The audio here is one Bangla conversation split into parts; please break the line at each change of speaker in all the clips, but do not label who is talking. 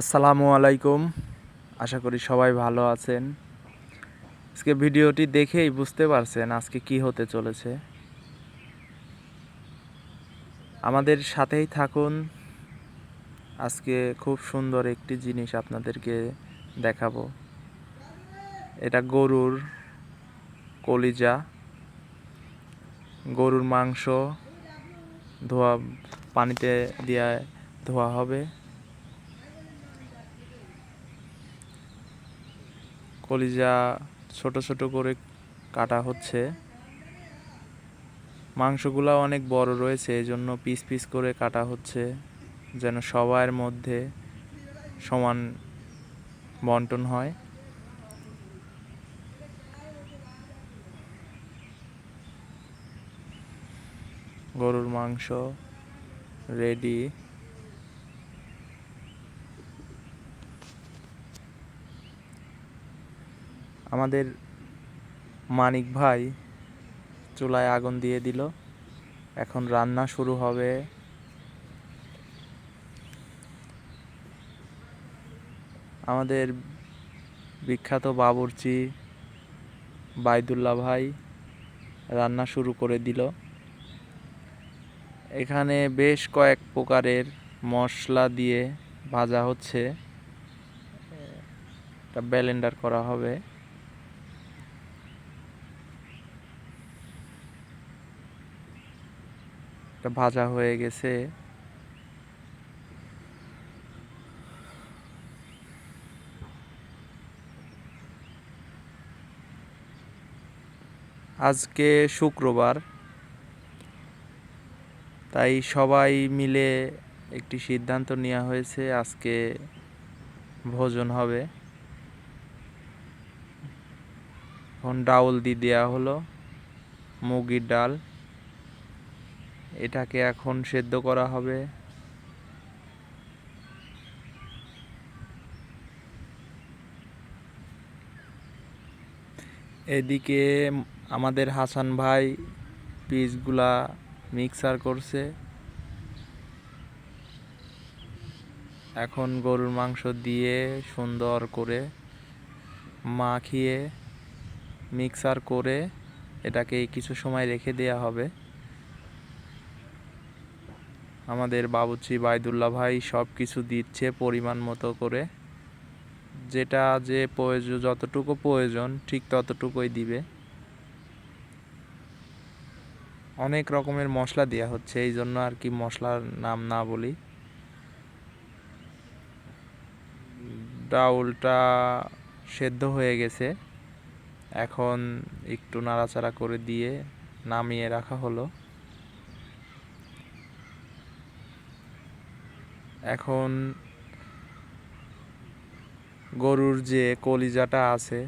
আসসালামু আলাইকুম। আশা করি সবাই ভালো আছেন। আজকে ভিডিওটি দেখেই বুঝতে পারছেন আজকে কি হতে চলেছে। আমাদের সাথেই থাকুন। আজকে খুব সুন্দর একটি জিনিস আপনাদেরকে দেখাবো। এটা গরুর কলিজা। গরুর মাংস ধোয়া, পানিতে দিয়ে, ধোয়া হবে। কলিজা ছোট ছোট করে কাটা হচ্ছে। মাংসগুলো অনেক বড় রয়েছে এই জন্য পিস পিস করে কাটা হচ্ছে, যেন সবার মধ্যে সমান বন্টন হয়। গরুর মাংস রেডি। আমাদের মানিক ভাই চুলায় আগুন দিয়ে দিল। এখন রান্না শুরু হবে। আমাদের বিখ্যাত বাবুর্চি বাইদুল্লাহ ভাই রান্না শুরু করে দিল। এখানে বেশ কয়েক প্রকারের মশলা দিয়ে ভাজা হচ্ছে। এটা ব্লেন্ডার করা হবে। এটা ভাজা হয়ে গেছে। আজকে শুক্রবার, তাই সবাই মিলে একটি সিদ্ধান্ত নেওয়া হয়েছে, আজকে ভোজন হবে। ডাউল দিয়ে দেওয়া হলো, মুগির ডাল। এটাকে এখন সেদ্ধ করা হবে। এদিকে আমাদের হাসান ভাই পিসগুলা মিক্সার করছে। এখন গরুর মাংস দিয়ে সুন্দর করে মাখিয়ে মিক্সার করে এটাকে কিছু সময় রেখে দেওয়া হবে। আমাদের বাবুচি বাইদুল্লাহ ভাই সব কিছু দিচ্ছে পরিমাণ মতো করে। যেটা যে প্রয়োজন, যতটুকু প্রয়োজন, ঠিক ততটুকুই দিবে। অনেক রকমের মশলা দেওয়া হচ্ছে, এই জন্য আর কি মশলার নাম না বলি। ডাউলটা সেদ্ধ হয়ে গেছে। এখন একটু নাড়াচাড়া করে দিয়ে নামিয়ে রাখা হলো। এখন গরুর যে কলিজাটা আছে,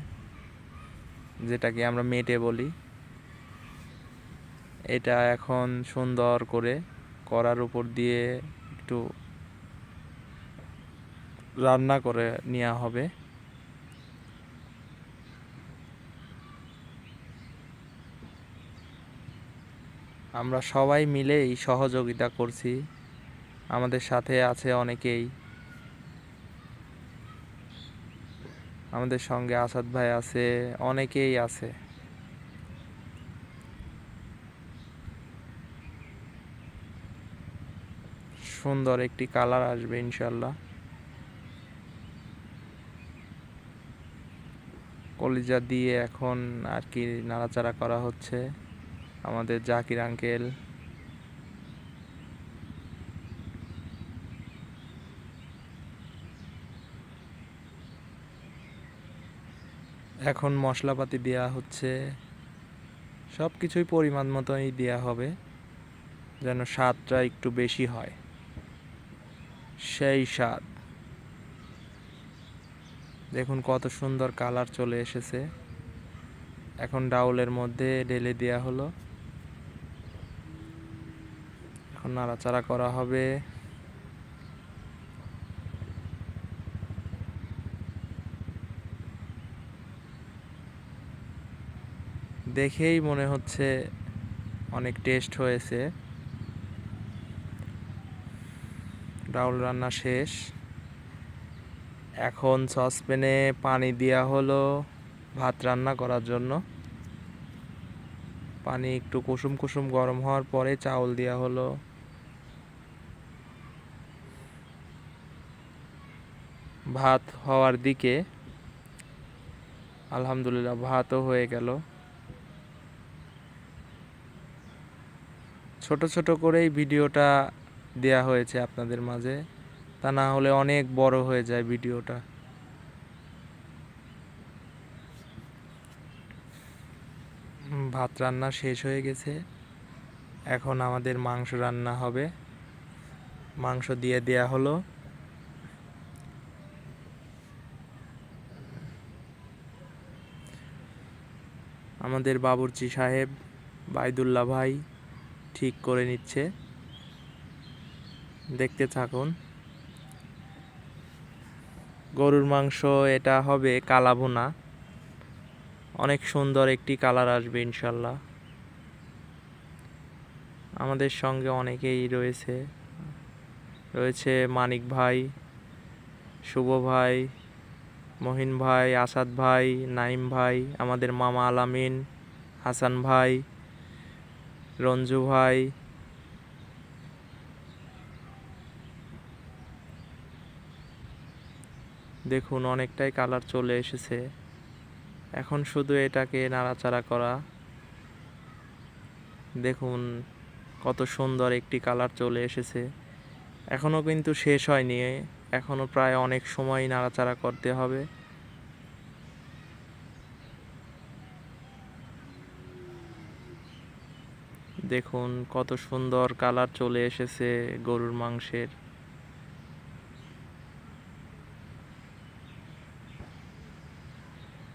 যেটাকে আমরা মেটে বলি, এটা এখন সুন্দর করে করার উপর দিয়ে একটু রান্না করে নেওয়া হবে। আমরা সবাই মিলেই সহযোগিতা করছি। আমাদের সাথে আছে অনেকেই। আমাদের সঙ্গে আসাদ ভাই আছে, অনেকেই আছে। সুন্দর একটি কালার আসবে ইনশাল্লাহ কলিজা দিয়ে এখন আর কি নাড়াচাড়া করা হচ্ছে। আমাদের জাকির আঙ্কেল। এখন মশলাপাতি দেওয়া হচ্ছে। সব কিছুই পরিমাণ মতোই দেওয়া হবে, যেন স্বাদটা একটু বেশি হয়। সেই স্বাদ। দেখুন কত সুন্দর কালার চলে এসেছে। এখন ডাউলের মধ্যে ঢেলে দেওয়া হলো। এখন নাড়াচাড়া করা হবে। দেখেই মনে হচ্ছে অনেক টেস্ট হয়েছে। ডাউল রান্না শেষ। এখন সসপ্যানে পানি দেওয়া হলো ভাত রান্না করার জন্য। পানি একটু কুসুম কুসুম গরম হওয়ার পরে চাউল দেওয়া হলো। ভাত হওয়ার দিকে আলহামদুলিল্লাহ ভাতও হয়ে গেল। ছোট ছোট করেই ভিডিওটা দেয়া হয়েছে আপনাদের মাঝে। তা না হলে অনেক বড় হয়ে যায় ভিডিওটা। ভাত রান্না শেষ হয়ে গেছে। এখন আমাদের মাংস রান্না হবে। মাংস দিয়ে দেয়া হলো। আমাদের বাবুর্চি সাহেব, বাইদুল্লাহ ভাই ঠিক করে নিচ্ছে। দেখতে থাকুন। গরুর মাংস, এটা হবে কালাভুনা অনেক সুন্দর একটি কালার আসবে, ইনশাল্লাহ। আমাদের সঙ্গে অনেকেই রয়েছে। রয়েছে মানিক ভাই, শুভ ভাই, মহিন ভাই, আসাদ ভাই, নাইম ভাই, আমাদের মামা আলামিন, হাসান ভাই। রঞ্জু ভাই। দেখুন, অনেকটাই কালার চলে এসেছে। এখন শুধু এটাকে নাড়াচাড়া করা। দেখুন, কত সুন্দর একটি কালার চলে এসেছে। এখনও কিন্তু শেষ হয়নি। এখনও প্রায় অনেক সময় নাড়াচাড়া করতে হবে। দেখুন কত সুন্দর কালার চলে এসেছে গরুর মাংসের।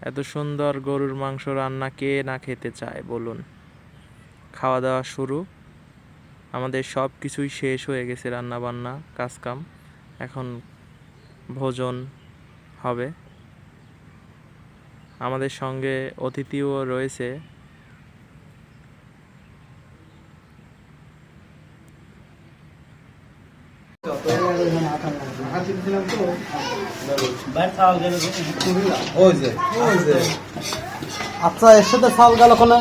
এত সুন্দর গরুর মাংস রান্না কে না খেতে চায়, বলুন। খাওয়া দাওয়া শুরু। আমাদের সব কিছুই শেষ হয়ে গেছে রান্না বান্না কাজকাম। এখন ভোজন হবে। আমাদের সঙ্গে অতিথিও রয়েছে।
ওই যে ওই যে।
আচ্ছা এর সাথে চাল গেল কোনে?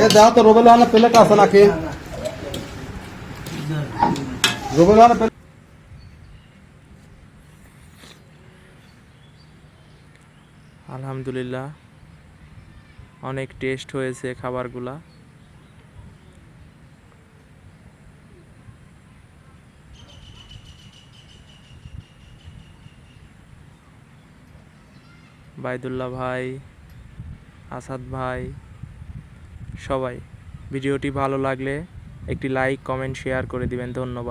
এ দেখ তো রুবেল হানে প্লেট আছে নাকি? রুবেল হানে প্লেট
আলহামদুলিল্লাহ অনেক টেস্ট হয়েছে খাবারগুলা। বাইদুল্লাহ ভাই, আসাদ ভাই, সবাই। ভিডিওটি ভালো লাগলে একটি লাইক কমেন্ট শেয়ার করে দিবেন। ধন্যবাদ।